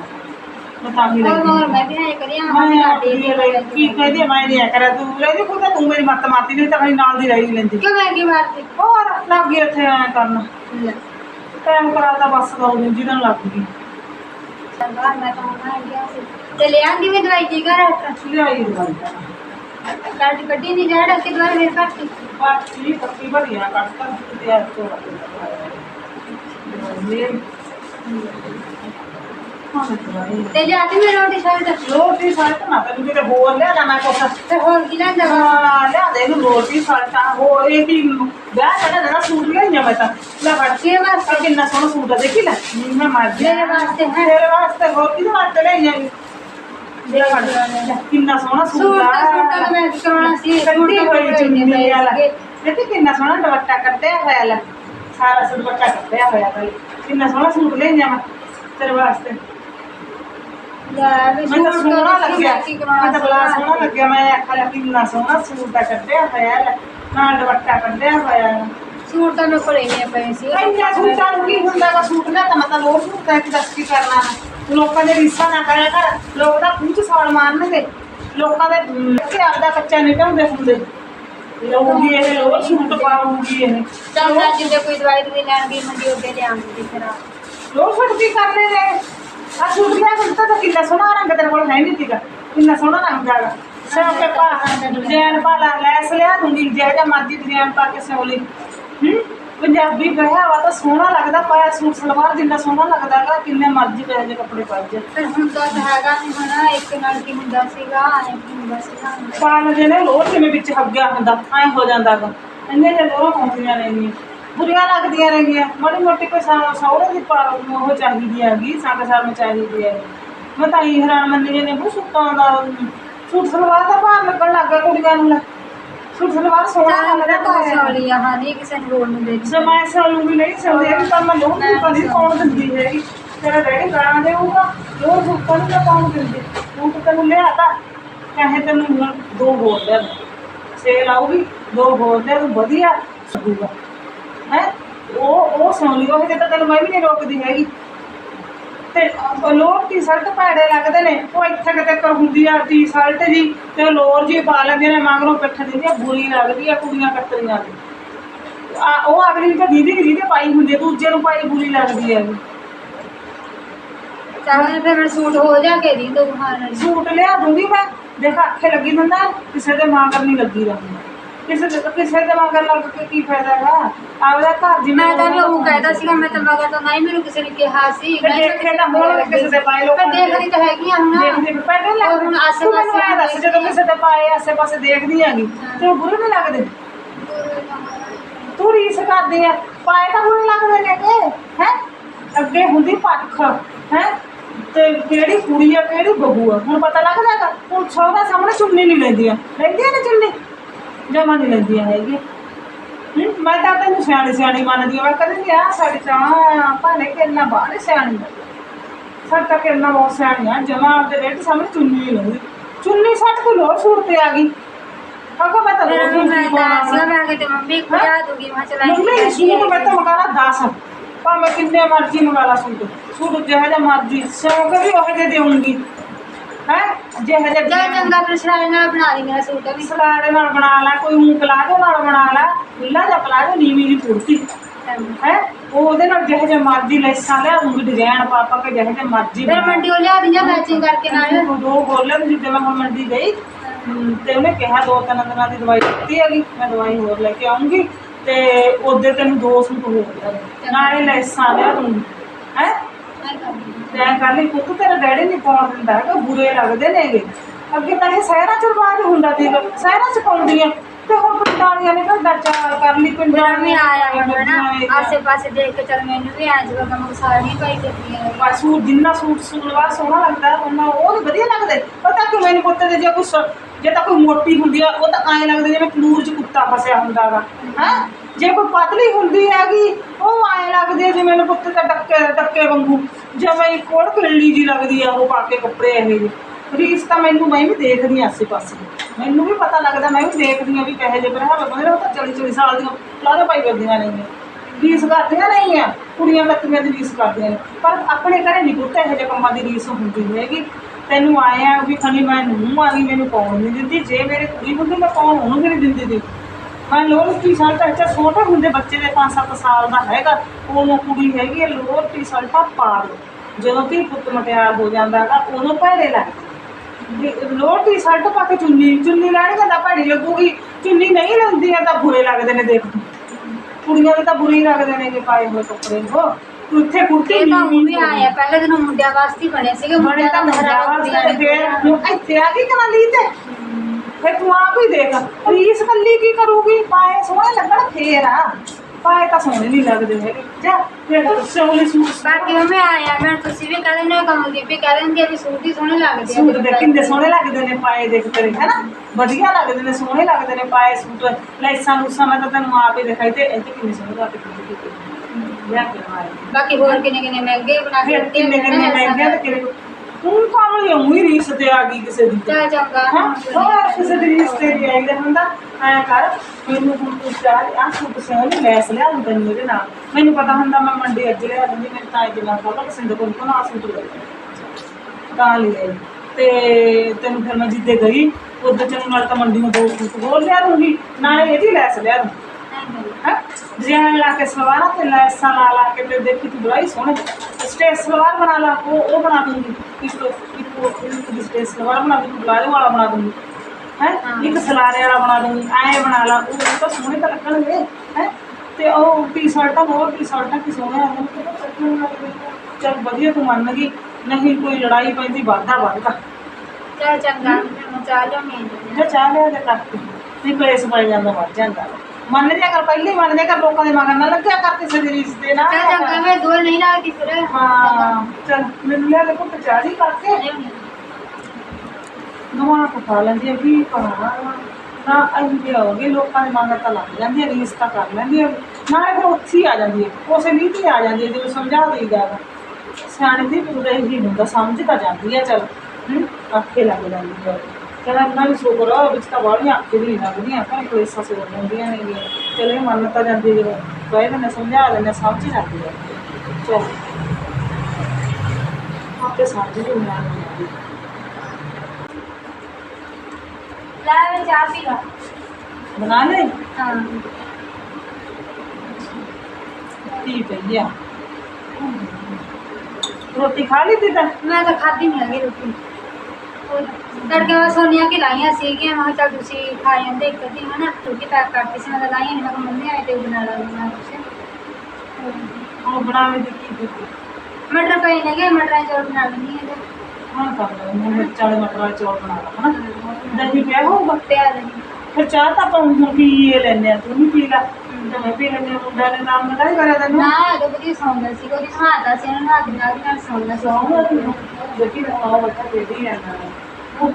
ਮੈਂ ਤਾਂ ਹੀ ਹੋਰ ਲੱਗੀ। ਹੋਰ ਮੈਂ ਵੀ ਹਾਂ ਕਰਿਆ ਮੈਂ ਮੈਂ ਆਖਦੀ ਲਾਡੀ ਹਾਂ ਵੀ ਕੀ ਕਹਿੰਦੇ ਮੈਂ ਨਹੀਂ ਕਰਿਆ ਤੂੰ ਰਹਿਦੀ ਖੁਦ ਤੂੰ ਮੇਰੀ ਮੱਤ ਮਾਰਦੀ ਨਹੀਂ ਤਾਂ ਮੇਰੀ ਨਾਲ ਦੀ ਰਹਿ ਹੀ ਲੈਂਦੀ। ਕਿਉਂ ਮੈਂ ਕੀ ਮਾਰਤੀ ਹੋਰ ਲੱਗ ਗਈ ਇੱਥੇ ਐ ਕਰਨ। ਲੈ। ਟਾਈਮ ਕਰਾਤਾ ਬੱਸ ਦਾ ਉਹ ਜਿਹਨਾਂ ਲੱਗ ਗਈ। ਬਾਹਰ ਮੈਂ ਤਾਂ ਆਉਣਾ ਗਿਆ ਸੀ। ਤੇ ਲੈ ਆਂਦੀ ਮੈਂ ਦਵਾਈ ਦੀ ਘਰ? ਲਿਆਈ ਦਵਾਈ ਕੱਢ ਕੱਢੀ ਨਹੀਂ ਜਾ ਡੱਕੇ ਦਵਾਈ ਮੇਰੇ ਘਰ ਬਾਕੀ ਪੱਕੀ ਭਰੀਆਂ ਕੱਟ ਕਰ ਤੇ ਆ ਤੋ ਦਵਾਈ ਤੇ ਲਿਆ ਤੇ ਮੇਰੀ ਰੋਟੀ ਸ਼ਰਟ ਰੋਟੀ ਸਾਲਟ ਨਾ ਤੈਨੂੰ ਕਿਤੇ ਹੋਰ ਲਿਆ ਨਾ ਮੈਂ ਕੁਛ ਤੇ ਹੋਰ ਕੀ ਲੈਂਦਾ ਵਾ? ਹਾਂ ਲਿਆ ਦੇ ਇਹਨੂੰ ਰੋਟੀ ਸਾਲਟਾ ਹੋਰ ਇਹ ਕੀ ਵਿਆਹ ਜਿਹੜਾ ਜਿਹੜਾ ਸੂਟ ਲਿਆਈਆਂ ਮੈਂ ਤਾਂ। ਲੈ ਫੜ। ਕੀ ਵਾਸਤੇ? ਆ ਕਿੰਨਾ ਸੋਹਣਾ ਸੂਟ ਆ ਦੇਖੀ ਲੈ। ਮੈਂ ਮਰ ਗਿਆ। ਮੇਰੇ ਵਾਸਤੇ ਹੈ। ਮੇਰੇ ਵਾਸਤੇ ਹੋਰ ਕਿਹਦੇ ਵਾਸਤੇ ਲਿਆਈਆਂ ਲੈ ਫੜ। ਲੈ, ਕਿੰਨਾ ਸੋਹਣਾ ਸੂਟ ਸੂਟ ਆ ਤਾਂ ਸੂਟ ਤਾਂ ਮੈਂ ਕਰਾਉਣਾ ਸੀ ਕੱਢੀ ਸੂਟ ਹੋਈ ਤਾਂ ਚੁੰਨੀ ਪਏ ਵਾਲਾ ਸੀਗੇ। ਦੇਖੀ ਕਿੰਨਾ ਸੋਹਣਾ ਦੁਪੱਟਾ ਕੱਟਿਆ ਹੋਇਆ ਲੈ। ਸਾਰਾ ਸੂਟ ਦੁਪੱਟਾ ਕੱਟਿਆ ਹੋਇਆ ਭਾਈ। ਕਿੰਨਾ ਸੋਹਣਾ ਸੂਟ ਲਿਆਈਆਂ ਮੈਂ ਤੇਰੇ ਵਾਸਤੇ। ਲੈ ਵੀ ਮੈਂ ਤਾਂ ਸੂਟ ਸੋਹਣਾ ਤਾਂ ਲੱਗਿਆ। ਕੀ ਮੈਂ ਕਰਾਉਣਾ ਤਾਂ ਬੜਾ ਸੋਹਣਾ ਲੱਗਿਆ। ਮੈਂ ਆਖਿਆ ਲੈ ਕਿੰਨਾ ਸੋਹਣਾ ਸੂਟ ਦਾ ਕੱਟਿਆ ਹੋਇਆ ਲੈ ਨਾਲ ਦੁਪੱਟਾ ਕੱਟਿਆ ਹੋਇਆ ਸੂਟ ਤਾਂ ਮੇਰੇ ਕੋਲ ਇੰਨੇ ਪਏ ਸੀ। ਇੰਨਾ ਸੂਟਾਂ ਨੂੰ ਕੀ ਹੁੰਦਾ ਗਾ ਸੂਟ ਲਿਆ ਤਾਂ ਮਤਲਬ ਉਹ ਸੂਟ ਦਾ ਕਿ ਦੱਸ ਕੀ ਕਰਨਾ ਲੋਕਾਂ ਦੇ ਰੀਸਾਂ ਨਾ ਕਰਿਆ ਕਰ। ਲੋਕ ਤਾਂ ਖੂਹ ਚ ਸਾਲ ਮਾਰਨਗੇ। ਲੋਕਾਂ ਦੇ ਕਿ ਆਪਦਾ ਕੱਚਾ ਨਹੀਂ ਢਾਉਂਦੇ ਹੁੰਦੇ। ਲਊਗੀ ਇਹ ਲੋਕ ਸੂਟ ਪਾਉਂਗੀ ਇਹ। ਚੱਲ ਕੋਈ ਦਵਾਈ ਦਵਾਈ ਲੈਣ ਗਈ ਮੰਡੀ ਉੱਤੇ ਲਿਆਉਂਗੀ ਫਿਰ। ਆ ਲੋਕ ਸੂਟ ਕੀ ਕਰਨੇ ਨੇ ਆ ਸੂਟ ਹੁੰਦਾ ਤਾਂ ਕਿੰਨਾ ਸੋਹਣਾ ਰੰਗ ਤੇਰੇ ਕੋਲ ਹੈ ਨਹੀਂ ਸੀਗਾ। ਕਿੰਨਾ ਸੋਹਣਾ ਰੰਗ ਹੈਗਾ। ਸਭ ਕੇ ਪਾ ਡਿਜ਼ਾਈਨ ਪਾ ਲਾ ਲੈਸ ਲਿਆ ਦੂੰਗੀ ਜਿਹੜਾ ਮਰਜ਼ੀ ਡਿਜ਼ਾਈਨ ਪਾ ਕੇ ਸਿਉ ਲਈ। ਹੂੰ? ਪੰਜਾਬੀ ਵਿਆਹ ਵਾ ਤਾਂ ਸੋਹਣਾ ਲੱਗਦਾ ਪਾਇਆ ਸੂਟ ਸਲਵਾਰ ਜਿੰਨਾ ਸੋਹਣਾ ਲੱਗਦਾ ਹੈਗਾ ਕਿੰਨੇ ਮਰਜ਼ੀ ਕਹੇ ਜੇ ਕੱਪੜੇ ਪਾਈ ਜਾ ਫਿਰ ਹੁੰਦਾ ਤਾਂ ਹੈਗਾ ਨਹੀਂ ਹੁਣ ਇੱਕ ਨਾਲ ਕੀ ਹੁੰਦਾ ਸੀਗਾ ਐ ਕੀ ਹੁੰਦਾ ਸੀਗਾ। ਪਾਲ ਦੇ ਨੇ ਲੋਰ ਜਿਵੇਂ ਵਿੱਚ ਹੱਗਿਆ ਹੁੰਦਾ ਐ ਹੋ ਜਾਂਦਾ ਗਾ ਇੰਨੇ ਜੇ ਲੋਰ ਪਹੁੰਚੀਆਂ ਨੇ ਨਹੀਂ ਬੁਰੀਆਂ ਲੱਗਦੀਆਂ ਨੇਗੀਆਂ ਮਾੜੀ ਮੋਟੀ ਕੋਈ ਸਾ- ਸਹੁਰੇ ਦੀ ਪਾ ਉਹ ਚਾਹੀਦੀ ਹੈਗੀ ਸੰਗ ਸ਼ਰਮ ਚਾਹੀਦੀ ਹੈ ਮੈਂ ਤਾਂ ਹੀ ਹੈਰਾਨ ਮੰਨੀ ਜਾਂਦੀ ਹਾਂ ਸੂਟਾਂ ਦਾ ਸੂਟ ਸਲਵਾਰ ਦਾ ਭਾਰ ਲੱਗਣ ਲੱਗ ਗਿਆ ਕੁੜੀਆਂ ਨੂੰ ਲੈ। ਸੂਟ ਸਲਵਾਰ ਸੋਹਣਾ ਲੱਗਦਾ ਤਾਂ ਸੌਲੀ ਆ ਹਾਂ ਨਹੀਂ ਕਿਸੇ ਨੂੰ ਲੋੜ ਨਹੀਂ ਦੇ ਜੇ ਮੈਂ ਸਾਲੂ ਵੀ ਨਹੀਂ ਸਕਦੇ ਇਹ ਤਾਂ ਮੈਂ ਲੋਹ ਨੂੰ ਕਦੀ ਪਾਉਣ ਦਿੰਦੀ ਹੈਗੀ। ਤੇਰਾ ਡੈਡੀ ਗਾਣਾ ਦੇਊਗਾ ਲੋਹ ਸੂਟਾਂ ਨੂੰ ਮੈਂ ਪਾਉਣ ਦਿੰਦੀ। ਤੂੰ ਤਾਂ ਤੈਨੂੰ ਲਿਆਤਾ ਕਹੇ ਤੈਨੂੰ ਹੁਣ ਦੋ ਹੋਰ ਦੇ ਸੇਲ ਆਊਗੀ ਦੋ ਹੋਰ ਦੇ ਤੂੰ ਵਧੀਆ। ਲੱਗੂਗਾ ਹੈ? ਉਹ ਉਹ ਲਿਓ ਕਿ ਤਾਂ ਤੈਨੂੰ ਮੈਂ ਵੀ ਨਹੀਂ ਰੋਕਦੀ ਹੈਗੀ। ਤੇ ਲੋਅਰ ਟੀ ਸ਼ਰਟ ਪਾੜੇ ਲੱਗਦੇ ਨੇ? ਉਹ ਇੱਥੇ ਕਿਤੇ ਕਰ ਹੁੰਦੀ ਆ ਟੀ ਸ਼ਰਟ ਜੀ ਤੇ ਉਹ ਲੋਅਰ ਜੀ ਪਾ ਲੈਂਦੇ ਨੇ ਮਗਰੋਂ ਪਿੱਠ ਆ ਬੁਰੀ ਲੱਗਦੀ ਆ ਕੁੜੀਆਂ ਕੱਤਰੀਆਂ ਦੀ। ਆ ਉਹ ਅਗਲੀ ਤਾਂ ਦੀਦੀ ਦੀ ਜਿਹਦੇ ਪਾਈ ਹੁੰਦੀ ਆ ਦੂਜੇ ਨੂੰ ਪਾਈ ਬੁਰੀ ਲੱਗਦੀ ਆ ਚੱਲ ਫਿਰ ਮੈਂ ਸੂਟ ਹੋ ਜਾ ਕੇ ਦੀ ਦੋ ਹਾਂ ਸੂਟ ਲਿਆ ਦੂੰਗੀ ਮੈਂ। ਦੇਖ ਅੱਖੇ ਲੱਗੀ ਦਿੰਦਾ ਕਿਸੇ ਦੇ ਮਾਂਗਰ ਨਹੀਂ ਲੱਗੀ ਰਹਿੰਦੀ। ਕਿਸੇ ਦੇ ਕਿਸੇ ਦੇ ਮਾਂਗਰ ਲੱਗ ਕੇ ਕੀ ਫਾਇਦਾ ਹੈਗਾ? ਆਪਦਾ ਘਰ ਜਿਵੇਂ ਮੈਂ ਤਾਂ ਵੀ ਉਹ ਕਹਿਦਾ ਸੀਗਾ ਮੈਂ ਤਾਂ ਮਗਰ ਤਾਂ ਨਹੀਂ ਮੈਨੂੰ ਕਿਸੇ ਨੇ ਕਿਹਾ ਸੀ। ਤੇ ਦੇਖੇ ਤਾਂ ਹੁਣ ਕਿਸੇ ਦੇ ਪਾਏ ਲੋਕਾਂ ਪਰ ਨੇ। ਦੇਖਦੀ ਤਾਂ ਹੈਗੀਆਂ ਹੁਣ। ਦੇਖਦੇ ਵੀ ਪਹਿਲਾਂ ਉਹ ਲੱਗਦੇ। ਹੁਣ ਆਸੇ ਤੂੰ ਮੈਨੂੰ ਪਾਸੇ ਐਂ ਦੱਸ ਜਦੋਂ ਕਿਸੇ ਦੇ ਪਾਏ ਆਸੇ ਪਾਸੇ ਦੇਖਦੀ ਹੈਗੀ ਤੇ ਉਹ ਬੁਰੇ ਨਹੀਂ ਲੱਗਦੇ? ਤੂੰ ਰੀਸ ਕਰਦੀ ਆ। ਪਾਏ ਤਾਂ ਬੁਰੇ ਲੱਗਦੇ ਨੇ ਕਿ ਹੈ? ਅੱਗੇ ਹੁੰਦੀ ਪੱਖ ਹੈ? ਤੇ ਕਿਹੜੀ ਕੁੜੀ ਆ ਕਿਹੜੀ ਬਹੂ ਆ? ਹੁਣ ਪਤਾ ਲੱਗਦਾ ਹੈਗਾ ਹੁਣ ਸੌਦਾ ਸਾਹਮਣੇ ਚੁੰਨੀ ਨਹੀਂ ਲੈਂਦੀਆਂ। ਲੈਂਦੀਆਂ ਨੇ ਚੁੰਨੀ? ਜਮਾ ਨਹੀਂ ਲੈਂਦੀਆਂ ਹੈਗੀਆਂ। ਹੂੰ, ਮੈਂ ਤਾਂ ਤੈਨੂੰ ਸਿਆਣੀ ਸਿਆਣੀ ਮੰਨਦੀ ਆ ਮੈਂ ਕਦੇ ਆ ਸਾਡੀ ਤਾਂ ਭਾਣੇ ਕਿੰਨਾ ਬਾਹਰ ਸਿਆਣੀ ਆ। ਸਾਡੇ ਤਾਂ ਕਿੰਨਾ ਬਹੁਤ ਸਿਆਣੀ ਆ। ਜਮਾ ਆਪਦੇ ਰੇਟ ਸਾਹਮਣੇ ਚੁੰਨੀ ਨਹੀਂ ਲੈਂਦੀ ਚੁੰਨੀ ਸੱਟ ਕੋਈ ਲੋਰ ਸੂਟ ਤੇ ਆ ਗਈ। ਅਗੋ ਮੈਂ ਤਾਂ ਸੂਟ ਮੈਂ ਕਿਤੇ ਮੰਮੀ ਖੁਜਾ ਦੂਗੀ ਮੈਂ ਚਲਾਈ ਮੰਮੀ ਸੂਟ ਮੈਂ ਤਾਂ ਮਗਾਣਾ 10 ਭਾਵੇਂ ਕਿੰਨੇ ਮਰਜ਼ੀ ਮੰਗਾ ਸੂਟ। ਸੂਟ ਜਿਹੋ ਜਿਹਾ ਮਰਜ਼ੀ ਸਿਉਂ ਕੇ ਵੀ ਉਹ ਜਿਹੇ ਦੇਉਂਗੀ ਹੈ? ਜਾ ਜਿਹਾ ਚੰਗਾ ਫਿਰ ਸ਼ਰਾਰੇ ਨਾਲ ਬਣਾ ਲਈ ਮੇਰਾ ਸੂਟ ਵੀ। ਸਲਾੜੇ ਨਾਲ ਬਣਾ ਲਾ ਕੋਈ ਮੂੰਹ ਪਲਾਜੋ ਨਾਲ ਬਣਾ ਲਾ ਲੀਲਾ ਜਿਹਾ ਪਲਾਜੋ ਨੀਵੀਂ ਦੀ ਕੁੜਤੀ। ਹੈ? ਉਹ ਉਹਦੇ ਨਾਲ ਜਿਹੋ ਜਿਹਾ ਮਰਜ਼ੀ ਲੈਸਾਂ ਲਿਆਉਂਗੀ ਡਿਜ਼ਾਈਨ ਪਾ ਪਾ ਕੇ ਜਿਹੋ ਜਿਹਾ ਮਰਜ਼ੀ ਫਿਰ ਮੰਡੀ ਉਹ ਲਿਆ ਦੀਆਂ ਮੈਚਿੰਗ ਕਰਕੇ ਨਾਲ। ਉਹ ਦੋ ਗੋਲੇ ਨੂੰ ਜਿੱਦੇ ਮੈਂ ਹੁਣ ਮੰਡੀ ਗਈ ਤੇ ਉਹਨੇ ਕਿਹਾ ਦੋ ਤਿੰਨ ਦਿਨਾਂ ਦੀ ਦਵਾਈ ਦਿੱਤੀ ਹੈਗੀ ਮੈਂ ਦਵਾਈ ਹੋਰ ਲੈ ਕੇ ਆਉਂਗੀ ਤੇ ਉਹਦੇ ਤੈਨੂੰ ਦੋ ਸੂਟ ਹੋਰ ਲੈ। ਨਾਲੇ ਲੈਸਾਂ ਲਿਆ ਦੂੰਗੀ। ਹੈ? ਤੇ ਐਂ ਕਰ ਲਈ ਪੁੱਤ ਤੇਰਾ ਡੈਡੀ ਨਹੀਂ ਪਾਉਣ ਦਿੰਦਾ ਹੈਗਾ ਬੁਰੇ ਲੱਗਦੇ ਨੇਗੇ ਅੱਗੇ ਤਾਂ ਇਹ ਸ਼ਹਿਰਾਂ ਚ ਰਿਵਾਜ ਹੁੰਦਾ ਸੀ ਸ਼ਹਿਰਾਂ ਚ ਪਾਉਂਦੀਆਂ। ਤੇ ਹੁਣ ਪਿੰਡਾਂ ਵਾਲੀਆਂ ਨੇ ਘਰ ਦਾ ਕਰ ਲਈ ਪਿੰਡਾਂ ਫਿਰ ਮੈਂ ਆਇਆ ਹੁਣ ਨਾ ਆਸੇ ਪਾਸੇ ਦੇਖ ਕੇ ਚੱਲ ਮੈਨੂੰ ਵੀ ਐਂ ਜਿਹਾ ਕੰਮ ਸਾਰੀ ਪਾਈ ਕਰਦੀ ਹੈ। ਬਾ ਸੂਟ ਜਿੰਨਾ ਸੂਟ ਸਲਵਾਰ ਸੋਹਣਾ ਲੱਗਦਾ ਉਹਨਾਂ ਉਹ ਨਹੀਂ ਵਧੀਆ ਲੱਗਦੇ। ਪਤਾ ਕਿ ਮੈਨੂੰ ਪੁੱਤ ਦੇ ਜੇ ਕੋਈ ਜੇ ਤਾਂ ਕੋਈ ਮੋਟੀ ਹੁੰਦੀ ਆ ਉਹ ਤਾਂ ਐਂ ਲੱਗਦਾ ਜਿਵੇਂ ਕਲੂਰ 'ਚ ਕੁੱਤਾ ਫਸਿਆ ਹੁੰਦਾ ਵਾ ਹੈ? ਜੇ ਕੋਈ ਪਤਲੀ ਹੁੰਦੀ ਹੈਗੀ ਉਹ ਐਂ ਲੱਗਦੀ ਹੈ ਜਿਵੇਂ ਮੈਨੂੰ ਪੁੱਤ ਤਾਂ ਡੱਕੇ ਡੱਕੇ ਵਾਂਗੂ। ਜਿਵੇਂ ਕੋੜ ਕਿੱਲੀ ਜੀ ਲੱਗਦੀ ਆ, ਉਹ ਪਾ ਕੇ ਕੱਪੜੇ ਇਹ ਜਿਹੇ। ਰੀਸ ਤਾਂ ਮੈਨੂੰ ਮੈਂ ਵੀ ਦੇਖਦੀ ਆ ਆਸੇ ਪਾਸੇ ਮੈਨੂੰ ਵੀ ਪਤਾ ਲੱਗਦਾ, ਮੈਂ ਵੀ ਦੇਖਦੀ ਆ ਵੀ ਪੈਸੇ ਜੇ ਭਰਾ ਬੰਦੇ ਉਹ ਤਾਂ 40 40 ਸਾਲ ਦੀਆਂ ਲਾਦੇ ਪਾਈ ਫਿਰਦੀਆਂ ਨੇ ਰੀਸ ਕਰਦੀਆਂ ਨਹੀਂ ਆ ਕੁੜੀਆਂ ਬੱਤੀਆਂ ਦੀ ਰੀਸ ਕਰਦੀਆਂ ਨੇ। ਪਰ ਆਪਣੇ ਘਰੇ ਨਹੀਂ ਪੁੱਤ, ਇਹੋ ਜਿਹੇ ਕੰਮਾਂ ਦੀ ਰੀਸ ਹੁੰਦੀ ਹੈਗੀ। ਤੈਨੂੰ ਆਇਆ ਵੀ ਖਣੀ ਮੈਂ ਨੂੰ ਆ ਗਈ, ਮੈਨੂੰ ਪਾਉਣ ਨਹੀਂ ਦਿੰਦੀ। ਜੇ ਮੇਰੇ ਕੁੜੀ ਹੁੰਦੀ, ਮੈਂ ਪਾਉਣ ਉਹਨੂੰ ਵੀ ਨਹੀਂ ਦਿੰਦੀ ਦੀ ਮੈਂ ਲੋਰ ਟੀ ਸ਼ਰਟ ਅੱਛਾ ਛੋਟੇ ਹੁੰਦੇ ਬੱਚੇ ਦੇ 5-7 ਸਾਲ ਦਾ ਹੈਗਾ ਉਹ ਕੁੜੀ ਹੈਗੀ ਹੈ ਲੋਰ ਟੀ ਸ਼ਰਟ ਪਾ ਲਓ ਜਦੋਂ ਕਿ ਪੁੱਤ ਮਟਿਆਰ ਹੋ ਜਾਂਦਾ ਹੈਗਾ ਉਹਨੂੰ ਭੈੜੇ ਲੱਗਦੇ ਲੋਰ ਟੀ ਸ਼ਰਟ ਪਾ ਕੇ ਚੁੰਨੀ ਚੁੰਨੀ ਲੈਣੀ ਤਾਂ ਭੈੜੀ ਲੱਗੂਗੀ ਚੁੰਨੀ ਨਹੀਂ ਲੈਂਦੀ ਤਾਂ ਬੁਰੇ ਲੱਗਦੇ ਨੇ ਦੇਖ। ਕੁੜੀਆਂ ਦੇ ਤਾਂ ਬੁਰੇ ਹੀ ਲੱਗਦੇ ਨੇ ਕਿ ਪਾਏ ਹੋਏ ਕੱਪੜੇ ਉਹ ਉੱਥੇ ਕੁੜਤੀ ਨੀਵੀਂ ਵੀ ਆਇਆ ਪਹਿਲੇ ਦਿਨ ਮੁੰਡਿਆਂ ਵਾਸਤੇ ਹੀ ਬਣੇ ਸੀਗੇ ਬੜੇ ਤਾਂ ਮੁੰਡਿਆਂ ਵਾਸਤੇ ਫੇਰ ਇੱਥੇ ਆ ਗਈ ਕਰਾਂ ਲਈ ਤੇ। ਫੇਰ ਤੂੰ ਆਪ ਹੀ ਦੇਖ ਰੀਸ ਕੱਲੀ ਕੀ ਕਰੂਗੀ? ਪਾਏ ਸੋਹਣੇ ਲੱਗਣ ਫੇਰ ਆ। ਪਾਏ ਤਾਂ ਸੋਹਣੇ ਨਹੀਂ ਲੱਗਦੇ ਹੈਗੇ। ਜਾ ਫੇਰ ਸੋਹਣੇ ਸੂਟ ਬਾਕੀ ਉਹ ਮੈਂ ਆਇਆ ਮੈਂ ਤੁਸੀਂ ਵੀ ਕਹਿੰਦੇ ਨੇ ਕਮਲਦੀਪ ਵੀ ਕਹਿ ਆ ਵੀ ਸੂਟ ਹੀ ਸੋਹਣੇ ਲੱਗਦੇ ਆ ਸੂਟ ਦੇ ਕਿੰਨੇ ਸੋਹਣੇ ਲੱਗਦੇ ਨੇ ਪਾਏ ਦੇਖ ਤੇਰੇ ਹੈਨਾ? ਵਧੀਆ ਲੱਗਦੇ ਨੇ ਸੋਹਣੇ ਲੱਗਦੇ ਨੇ ਪਾਏ ਸੂਟ। ਲੈਸਾਂ ਲੂਸਾਂ ਮੈਂ ਤਾਂ ਤੈਨੂੰ ਆਪ ਹੀ ਦਿਖਾਈ ਤੇ ਇੱਥੇ ਕਿੰਨੇ ਸੋਹਣੇ ਲੱਗਦੇ ਨੇ ਬਾਕੀ ਹੋਰ ਕਿੰਨੇ ਕਿੰਨੇ ਮਹਿੰਗੇ ਬਣਾ ਕੇ ਕਿੰਨੇ ਕਿੰਨੇ ਮਹਿੰਗੇ ਤੇ ਕਿੰਨੇ ਤੂੰ ਕਾਮਲ ਜਮੂ ਹੀ ਰੀਸ ਤੇ ਆ ਗਈ ਕਿਸੇ ਦੀ ਚੱਲ ਚੰਗਾ। ਹਾਂ? ਹੋਰ ਕਿਸੇ ਦੀ ਰੀਸ ਤੇ ਨਹੀਂ ਆਈਦਾ ਹੁੰਦਾ। ਐਂ ਕਰ ਮੈਨੂੰ ਹੁਣ ਤੂੰ ਚਾਹ ਆ ਸੂਟ ਸਿਉਣੀ ਲੈਸ ਲਿਆ ਦੂੰ ਤੈਨੂੰ ਇਹਦੇ ਨਾਲ। ਮੈਨੂੰ ਪਤਾ ਹੁੰਦਾ ਮੈਂ ਮੰਡੀ ਅੱਜ ਲਿਆ ਦਿੰਦੀ ਮੇਰੇ ਤਾਂ ਅੱਜ ਨਾ ਕੋਲ ਕਿਸੇ ਦੇ ਕੋਲ ਕੋਲ ਆ ਸੂਟ ਲੈ ਤਾਂ ਲਈ ਆਈ। ਤੇ ਤੈਨੂੰ ਫਿਰ ਮੈਂ ਜਿੱਦੇ ਗਈ ਉਦੋਂ ਚੰਨ ਨਾਲ ਤਾਂ ਮੰਡੀ ਨੂੰ ਦੋ ਸੂਟ ਹੋਰ ਲਿਆ ਦੂੰਗੀ ਨਾਲੇ ਇਹਦੀ ਲੈਸ ਲਿਆ ਦੂੰ। ਹੈ ਡਿਜ਼ਾਈਨ ਲਾ ਕੇ ਸਲਵਾਰਾਂ ਤੇ ਲੈਸਾਂ ਲਾ ਲਾ ਕੇ ਤੇ ਦੇਖੀ ਤੂੰ ਬੜੀ ਸੋਹਣੀ ਸਟੇਜ ਸਲਵਾਰ ਬਣਾ ਲਾ ਉਹ ਉਹ ਬਣਾ ਦੂੰਗੀ ਇੱਕ ਇੱਕ ਉਹ- ਇੱਕ ਦੀ ਸਟੇਜ ਸਲਵਾਰ ਬਣਾ ਦੂੰਗੀ ਬਲਾਰੇ ਵਾਲਾ ਬਣਾ ਦੂੰਗੀ ਹੈ ਇੱਕ ਸਲਾਰੇ ਵਾਲਾ ਬਣਾ ਦੂੰਗੀ ਐਂ ਬਣਾ ਲਾ ਉਹ ਤਾਂ ਸੋਹਣੇ ਤਾਂ ਲੱਗਣਗੇ ਹੈ ਤੇ ਉਹ ਟੀ ਸ਼ਰਟਾਂ ਹੋਰ ਟੀ ਸ਼ਰਟਾਂ ਕੀ ਸੋਹਣੇ ਆਉਂਦੇ ਨੇ ਤੇ ਚੱਕਣ ਲੱਗ ਚੱਲ ਵਧੀਆ ਤੂੰ ਮੰਨ ਗਈ ਨਹੀਂ ਕੋਈ ਲੜਾਈ ਪੈਂਦੀ ਵਾਧਾ ਵੱਧਦਾ ਚੱਲ ਚੰਗਾ ਫਿਰ ਮੈਂ ਚਾਹ ਲਿਆਉਣੀ ਆ ਜੇ ਚਾਹ ਲਿਆ ਤੇ ਕੱਟ ਨਹੀਂ ਕਲੇਸ਼ ਪੈ ਜਾਂਦਾ ਵੱਧ ਜਾਂਦਾ ਮੰਨ ਕਰ ਪਹਿਲੇ ਮੰਨ ਜਾ ਕਰ ਲੋਕਾਂ ਦੇ ਮਗਰ ਨਾ ਲੱਗਿਆ ਕਰ ਕਿਸੇ ਦੀ ਰੀਸ ਦੇ ਨਾ ਚੱਲ ਚੰਗਾ ਮੈਂ ਦੋ ਨਹੀਂ ਲੱਗਦੀ ਫਿਰ। ਹਾਂ ਚਲ ਮੈਨੂੰ ਲਿਆ ਦੇ ਪੁੱਤ ਚਾੜੀ ਕਰਕੇ ਨਵਾਂ ਪਤਾ ਲੈਂਦੀ ਆ ਕੀ ਕਰਾਂ ਨਾ ਅੰਦੇ ਹੋਗੇ ਲੋਕਾਂ ਦੇ ਮਗਰ ਤਾਂ ਲੱਗ ਜਾਂਦੀ ਹੈ ਰੀਸ ਤਾਂ ਕਰ ਲੈਂਦੀ ਹੈ ਨਾਲੇ ਫਿਰ ਉੱਥੇ ਹੀ ਆ ਜਾਂਦੀ ਹੈ ਉਸੇ ਨੀਤ ਹੀ ਆ ਜਾਂਦੀ ਹੈ ਜਦੋਂ ਸਮਝਾ ਦੇਈਦਾ। ਸਿਆਣੇ ਦੀ ਪੂਰੇ ਹੀ ਹੁੰਦਾ ਸਮਝ ਤਾਂ ਜਾਂਦੀ ਹੈ ਚਲ। ਹੂੰ ਅੱਖੇ ਲੱਗ ਜਾਂਦੀ ਹੈ ਚਲ ਇੰਨਾ ਵੀ ਸ਼ੁਕਰ ਆ ਵਿੱਚ ਤਾਂ ਬਾਹਲੀਆਂ ਅੱਖੇ ਵੀ ਨਹੀਂ ਲੱਗਦੀਆਂ ਭਾਵੇਂ ਕੋਈ ਸੱਸ ਹੋ ਜਾਂਦੀਆਂ ਨੇ ਚਲ ਇਹ ਮੰਨ ਤਾਂ ਜਾਂਦੀ ਜਦੋਂ ਕਹੇ ਦਿੰਦੇ ਸਮਝਾ ਦਿੰਦੇ ਸਮਝ ਹੀ ਜਾਂਦੀ ਹੈ ਚਲ। ਆਪੇ ਸਮਝ ਨਹੀਂ ਆਉਂਦੀ। ਲੈ ਮੈਂ ਚਾਹ ਪੀ ਲਾ। ਬਣਾ ਲੈ ਹਾਂ। ਕੀ ਪਈ ਆ ਰੋਟੀ ਖਾ ਲਈ ਤੀ ਤਾਂ? ਮੈਂ ਤਾਂ ਖਾਧੀ ਨਹੀਂ ਹੈਗੀ ਰੋਟੀ। ਹੋਰ ਤੜਕੇ ਮੈਂ ਸੋਨੀਆ ਕੇ ਲਾਈਆਂ ਸੀਗੀਆਂ। ਮੈਂ ਕਿਹਾ ਚੱਲ ਤੁਸੀਂ ਖਾ ਜਾਂਦੇ ਇੱਕ ਅੱਧੀ ਹਨਾ? ਰੋਟੀ ਪੈਕ ਕਰਤੀ ਸੀ ਮੈਂ ਤਾਂ ਲਾਈਆਂ ਨਹੀਂ ਮੈਂ ਕਿਹਾ ਮੰਮੀ ਆਏ ਤੇ ਬਣਾ ਲਾ ਮੈਂ ਕੁਛ। ਉਹ ਬਣਾਵੇ ਤੇ ਕੀ ਕੀਤੀ ਮਟਰ ਪਏ ਨੇਗੇ ਮਟਰਾਂ ਚੌਲ ਬਣਾ ਲੈਂਦੀ ਹਾਂ। ਹਾਂ ਕਰ ਲੈ ਮੈਂ ਮਿਰਚ ਵਾਲੇ ਮਟਰ ਵਾਲੇ ਚੌਲ ਬਣਾ ਲਾ ਹਨਾ? ਦਹੀਂ ਪਿਆ ਹੋਊਗਾ? ਪਿਆ ਦੇ ਫਿਰ ਚਾਹ ਤਾਂ ਆਪਾਂ ਹੁਣ ਪੀ ਇਹ ਲੈਨੇ ਆ ਤੂੰ ਵੀ ਪੀ ਲੈ। ਤੇ ਮੈਂ ਪੀ ਲੈਨੇ ਆ ਮੁੰਡਾ ਨੇ ਨਾਮ ਲਗਾਈ ਕਰਿਆ ਤੈਨੂੰ ਨਾ ਉਹ ਵਧੀਆ ਸੌਂਦਾ ਸੀ ਉਹਦੀ ਸਹਾਇਤਾ ਸੀ ਉਹਨਾਂ ਨੂੰ ਹੱਥ ਨਾਲ ਦੀ ਤੂੰ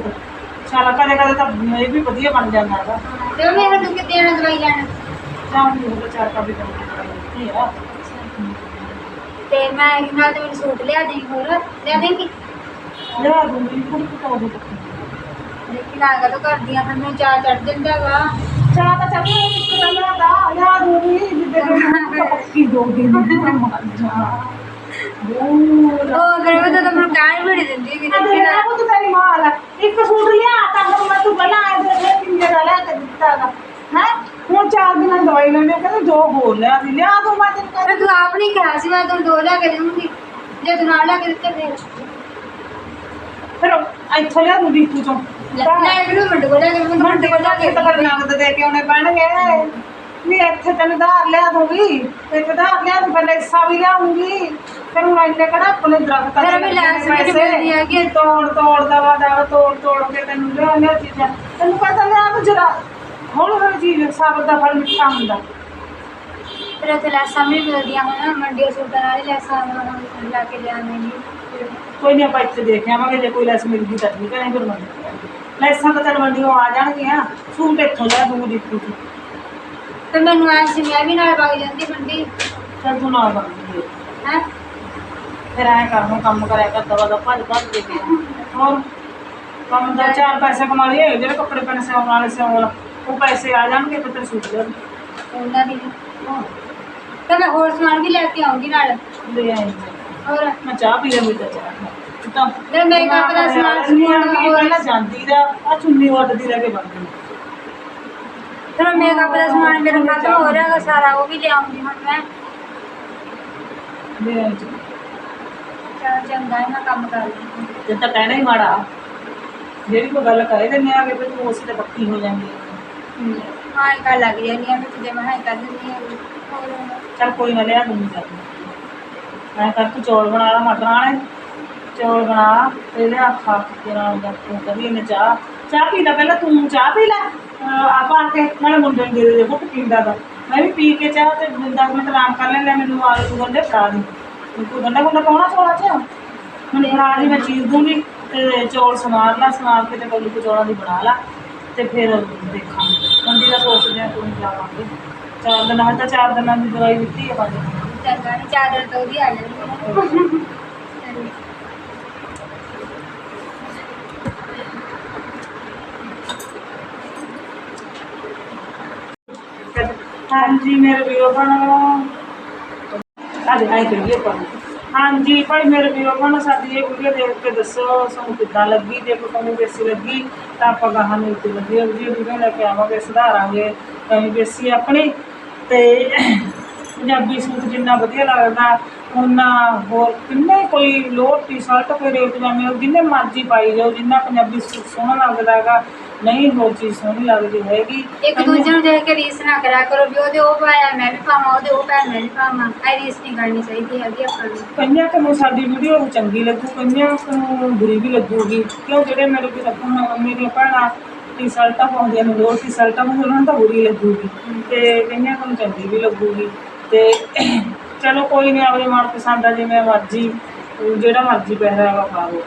ਤੇ। ਕਦੇ ਕਦੇ ਤਾਂ ਇਹ ਵੀ ਵਧੀਆ ਬਣ ਜਾਂਦਾ ਹੈਗਾ। ਤੇ ਤੂੰ ਦਵਾਈ ਲੈਣ? ਚਾਰ ਕਾ ਵੀ ਆ। ਤੇ ਮੈਂ ਤੇ ਮੈਨੂੰ ਸੂਟ ਲਿਆ ਦੇ ਹੋਰ। ਲਿਆ ਦੇਂਗੀ ਲਿਆ ਦੂੰਗੀ ਕੁੜੀ ਕੋ ਦੋ ਦੇਖੀ ਲਾਗਾ ਤਾਂ ਕਰਦੀਆਂ ਫਿਰ ਮੈਨੂੰ ਚਾਹ ਚੜ ਜਾਂਦਾ ਵਾ ਚਾਹ ਤਾਂ ਚੱਲ ਇੱਕ ਗੱਲਾਂ ਦਾ ਲਿਆ ਦੂੰਗੀ ਜਿੱਦੇ ਨੂੰ ਪੱਕੀ ਦੋ ਦਿਨ ਮਰ ਜਾ ਬੋਲ ਉਹ ਫਿਰ ਉਹ ਤਾਂ ਮੈਨੂੰ ਕਹਿ ਵੀ ਨਹੀਂ ਦਿੰਦੀ ਕਿ ਅਰੇ ਇਹ ਉਹ ਤਾਂ ਤੇਰੀ ਮਾਂ ਦਾ ਇੱਕ ਸੂਟ ਲਿਆ ਤਾਂ ਹੁਣ ਮੈਂ ਤੂੰ ਪਹਿਲਾਂ ਆਏ ਦੇ ਫਿਰ ਕਿੰਨੇ ਦਾ ਲੈ ਕੇ ਦਿੱਤਾ ਦਾ ਹੈ ਹੁਣ ਚਾਰ ਦਿਨਾਂ ਦੀ ਦਵਾਈ ਲੈਣੇ ਕਹਿੰਦੇ ਦੋ ਹੋਰ ਲਿਆ ਸੀ ਲਿਆ ਦੋ ਮੈਂ ਤੈਨੂੰ ਪਰ ਤੂੰ ਆਪ ਨਹੀਂ ਕਿਹਾ ਸੀ ਮੈਂ ਤੈਨੂੰ ਦੋ ਲਿਆ ਕੇ ਦੇਵਾਂਗੀ ਜੇ ਤੂੰ ਨਾਲ ਲਿਆ ਕੇ ਦਿੱਤੇ ਫਿਰ ਫਿਰ ਇੱਥੋਂ ਲਿਆ ਦੂੰ ਦੀਪੂ ਚੋਂ ਲੈ। ਮੈਨੂੰ ਮਿੰਟ ਕੋਲ ਲਿਆ ਕੇ ਮੈਨੂੰ ਮਿੰਟ ਕੋਲ ਲਿਆ ਕੇ ਤਾਂ ਫਿਰ ਨਗਦ ਦੇ ਕੇ ਆਉਣੇ ਪੈਣਗੇ। ਨਹੀਂ ਇੱਥੇ ਤੈਨੂੰ ਧਾਰ ਲਿਆ ਦੂੰਗੀ ਇੱਕ ਧਾਰ ਲਿਆ ਦੂੰ ਪਹਿਲਾਂ ਹਿੱਸਾ ਵੀ ਲਿਆਉਂਗੀ। ਫਿਰ ਹੁਣ ਇੰਨੇ ਕਿਹੜਾ ਆਪਣੇ ਦਰਖਤਾਂ ਫਿਰ ਵੀ ਲੈ ਸਕਦੀ ਮਿਲਦੀ ਹੈ ਕਿ ਤੋੜ ਤੋੜ ਦਵਾ ਦਵਾ ਤੋੜ ਤੋੜ ਕੇ ਤੈਨੂੰ ਲਿਆ ਲਿਆ ਚੀਜ਼ਾਂ। ਤੈਨੂੰ ਪਤਾ ਲਿਆ ਤੂੰ ਜਰਾ। ਹੌਲੀ ਹੌਲੀ ਚੀਜ਼ ਸਾਬਤ ਦਾ ਫਲ ਮਿੱਠਾ ਹੁੰਦਾ। ਫਿਰ ਉੱਥੇ ਲੈਸਾਂ ਵੀ ਮਿਲਦੀਆਂ ਹਨ ਮੰਡੀਆਂ ਸੂਟਾਂ ਨਾਲ ਹੀ ਲੈਸਾਂ ਲਾ ਕੇ ਲਿਆਉਂਦੇ ਕੋਈ ਨਹੀਂ ਆਪਾਂ ਇੱਥੇ ਦੇਖ ਆਵਾਂਗੇ ਜੇ ਕੋਈ ਲੈਸ ਮਿਲ ਗਈ ਤਾਂ ਠੀਕ ਹੈ ਨਹੀਂ ਫਿਰ ਮੰਡੀ ਲੈਸਾਂ ਤਾਂ ਚੱਲ ਮੰਡੀੋਂ ਆ ਜਾਣਗੀਆਂ ਸੂਟ ਇੱਥੋਂ ਲੈ ਦੂੰਗੀ ਦੀਪੂ ਤੋਂ ਫਿਰ ਮੈਨੂੰ ਐਂ ਸੀ ਮੈਂ ਵੀ ਨਾਲ ਵਗ ਜਾਂਦੀ ਮੰਡੀ। ਚੱਲ ਤੂੰ ਨਾਲ ਬੰਦੀ ਹੈ? ਫਿਰ ਐਂ ਕਰ ਹੁਣ ਕੰਮ ਕਰਿਆ ਕਰ ਦਵਾ ਦਾ ਭੱਜ ਭੱਜ ਕੇ ਗਿਆ ਹੋਰ? ਕੰਮ ਦਾ ਚਾਰ ਪੈਸੇ ਕਮਾ ਲਈਏ ਜਿਹੜੇ ਕੱਪੜੇ ਪੈਣੇ ਸਿਉਣ ਵਾਲੇ ਸਿਉਣ। ਵਾਲਾ ਉਹ ਪੈਸੇ ਆ ਜਾਣਗੇ ਤੇ ਤੇਰੇ ਸੂਟ ਲੈ ਉਹਨਾਂ ਦੀ। ਤੇ ਮੈਂ ਹੋਰ ਸਮਾਨ ਵੀ ਲੈ ਕੇ ਆਉਂਗੀ ਨਾਲ। ਲੈ ਆਈ ਹੋਰ? ਮੈਂ ਚਾਹ ਪੀ ਲਈ ਤਾਂ ਚਾਹ। ਤਾਂ ਫਿਰ ਮੇਕਅਪ ਦਾ ਸਮਾਨ ਸਮਾਨ ਸਮੂਨ ਪਹਿਲਾਂ ਜਾਂਦੀ ਦਾ ਆ ਚੁੰਨੀ ਵੱਟਦੀ ਰਹਿ ਕੇ ਬਣ ਗਈ ਫਿਰ ਮੇਕਅਪ ਦਾ ਸਮਾਨ ਮੇਰਾ ਖਤਮ ਹੋ। ਰਿਹਾ ਹੈਗਾ ਸਾਰਾ ਉਹ ਵੀ ਲਿਆਉਂਗੀ ਹੁਣ ਮੈਂ। ਲੈ ਆਈ ਜੀ। ਚੱਲ ਚੰਗਾ ਹੈ ਮੈਂ ਕੰਮ ਕਰ ਲਈ। ਜੇ ਤਾਂ ਕਹਿਣਾ ਹੀ ਮਾੜਾ। ਜਿਹੜੀ ਕੋਈ ਗੱਲ ਕਹੇ ਤੂੰ ਉਸੇ ਤੇ ਪੱਕੀ ਹੋ ਜਾਂਦੀ ਹੈ ਹਾਂ ਇਹ ਕਰ ਲੱਗ ਜਾਂਦੀ ਆ ਮੈਂ ਤੁਝੇ ਮੈਂ ਹਾਂ ਕਰ ਦਿੰਦੀ ਆ। ਹੋਰ। ਚੱਲ ਕੋਈ ਨਾ ਲਿਆ ਦੂੰਗੀ ਚੱਲ ਮੈਂ ਕਰ ਤੂੰ ਚੌਲ ਬਣਾ ਲਾ ਮਟਰਾਂ ਵਾਲੇ ਚੌਲ ਬਣਾ ਤੇ ਲਿਆ ਖਾ ਕੇ ਨਾਲ ਜਾ ਤੂੰ ਕਰੀ ਨੇ ਚਾਹ ਚਾਹ ਪੀ ਲੈ, ਪਹਿਲਾਂ ਤੂੰ ਚਾਹ ਪੀ ਲੈ। ਆਪਾਂ ਆ ਕੇ ਨਾਲੇ ਮੁੰਡੇ ਨੂੰ ਦੇ ਦੇ ਫੁੱਟ ਪੀਂਦਾ ਦਾ ਮੈਂ ਵੀ ਪੀ ਕੇ ਚਾਹ ਤੇ 10 ਮਿੰਟ ਆਰਾਮ ਕਰ ਲੈ ਮੈਨੂੰ ਆਲੂ ਤੂੰ ਗੰਡੇ ਫੜਾ ਦੀ। ਤੂੰ ਗੰਡਾ ਗੁੰਡਾ ਪਾਉਣਾ ਚੌਲਾਂ 'ਚ? ਮੈਨੂੰ ਫੜਾ ਦੀ ਮੈਂ ਚੀਜ਼ ਦੂੰਗੀ ਤੇ ਚੌਲ ਸਮਾਰ ਲਾ ਸਮਾਰ ਕੇ ਤੇ ਕੱਲੂ ਚੌਲਾਂ ਦੀ ਬਣਾ ਲਾ ਤੇ ਫਿਰ ਦੇਖਾਂਗੇ। ਮੰਡੀ ਦਾ ਸੋਚਦੇ ਆ ਕੋਈ ਜਾਵਾਂਗੇ ਚਾਰ ਦਿਨ ਤਾਂ ਚਾਰ ਦਿਨਾਂ ਦੀ ਦਵਾਈ ਦਿੱਤੀ ਹੈ ਪੰਜ ਚੰਗਾ ਨਹੀਂ ਚਾਦਰ ਤੋਂ ਵੀ ਆ ਜਾਂਦੀ ਆ ਹਾਂਜੀ ਮੇਰੇ ਵੀਰੋ ਬਣੋ। ਅੱਜ ਆਈ ਕਰੀਏ ਪਰ ਹਾਂਜੀ, ਭਾਈ ਮੇਰੇ ਵੀਰੋ ਬਣੋ, ਸਾਡੀ ਇਹ ਵੀਡੀਓ ਦੇਖ ਕੇ ਦੱਸੋ ਤੁਹਾਨੂੰ ਕਿੱਦਾਂ ਲੱਗੀ? ਜੇ ਕੋਈ ਤੁਹਾਨੂੰ ਬੇਸੀ ਲੱਗੀ, ਤਾਂ ਆਪਾਂ ਗਾਹਾਂ ਨੂੰ ਤੇ ਵਧੀਆ ਵਧੀਆ ਵੀਡੀਓ ਲੈ ਕੇ ਆਵਾਂਗੇ, ਸੁਧਾਰਾਂਗੇ ਕਮੀ ਬੇਸੀ ਆਪਣੀ। ਤੇ ਪੰਜਾਬੀ ਸੂਟ ਜਿੰਨਾ ਵਧੀਆ ਲੱਗਦਾ ਉਹਨਾਂ ਹੋਰ ਕਿੰਨੇ ਕੋਈ ਲੋਅਰ ਟੀ-ਸ਼ਰਟ ਕੋਈ ਰੇਟ ਪਜਾਮੇ ਜਿੰਨੇ ਮਰਜ਼ੀ ਪਾਈ ਜਾਓ, ਜਿੰਨਾ ਪੰਜਾਬੀ ਸੂਟ ਸੋਹਣਾ ਲੱਗਦਾ ਹੈਗਾ ਨਹੀਂ ਹੋਰ ਚੀਜ਼ ਸੋਹਣੀ ਲੱਗਦੀ ਹੈਗੀ। ਇੱਕ ਦੂਜੇ ਨੂੰ ਦੇਖ ਕੇ ਰੀਸ ਨਾ ਕਰਿਆ ਕਰੋ ਵੀ ਉਹਦੇ ਉਹ ਪਾਇਆ ਮੈਂ ਵੀ ਪਾਵਾਂ ਉਹਦੇ ਉਹ ਪਾਇਆ ਮੈਂ ਵੀ ਪਾਵਾਂ ਐ ਰੀਸ ਨਹੀਂ ਕਰਨੀ ਚਾਹੀਦੀ ਹੈਗੀ ਆਪਾਂ ਨੂੰ। ਕਈਆਂ ਨੂੰ ਸਾਡੀ ਵੀਡੀਓ ਚੰਗੀ ਲੱਗੂ ਕਈਆਂ ਨੂੰ ਬੁਰੀ ਵੀ ਲੱਗੂਗੀ। ਕਿਉਂ? ਜਿਹੜੇ ਮੇਰੇ ਵੀ ਲੱਗਣ ਮੇਰੀਆਂ ਭੈਣਾਂ ਟੀ-ਸ਼ਰਟਾਂ ਪਾਉਂਦੀਆਂ ਨੇ ਲੋਰ ਟੀ-ਸ਼ਰਟਾਂ ਨੂੰ ਉਹਨਾਂ ਨੂੰ ਤਾਂ ਬੁਰੀ ਲੱਗੂਗੀ। ਤੇ ਕਈਆਂ ਨੂੰ ਚੰਗੀ ਵੀ ਲੱਗੂਗੀ। ਤੇ ਚਲੋ ਕੋਈ ਨਹੀਂ ਆਪਣੇ ਮਨ ਪਸੰਦ ਆ ਜਿਵੇਂ ਮਰਜ਼ੀ ਜਿਹੜਾ ਮਰਜ਼ੀ ਪਹਿਰਾਵਾ ਪਾ ਲਓ।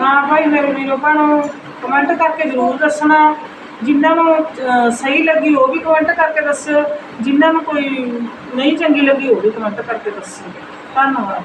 ਹਾਂ ਭਾਈ ਮੇਰੇ ਵੀਰੋ ਭੈਣੋ ਕਮੈਂਟ ਕਰਕੇ ਜ਼ਰੂਰ ਦੱਸਣਾ। ਜਿਨ੍ਹਾਂ ਨੂੰ ਸਹੀ ਲੱਗੀ ਉਹ ਵੀ ਕਮੈਂਟ ਕਰਕੇ ਦੱਸਿਓ ਜਿਨ੍ਹਾਂ ਨੂੰ ਕੋਈ ਨਹੀਂ ਚੰਗੀ ਲੱਗੀ ਉਹ ਵੀ ਕਮੈਂਟ ਕਰਕੇ ਦੱਸਿਓ ਧੰਨਵਾਦ।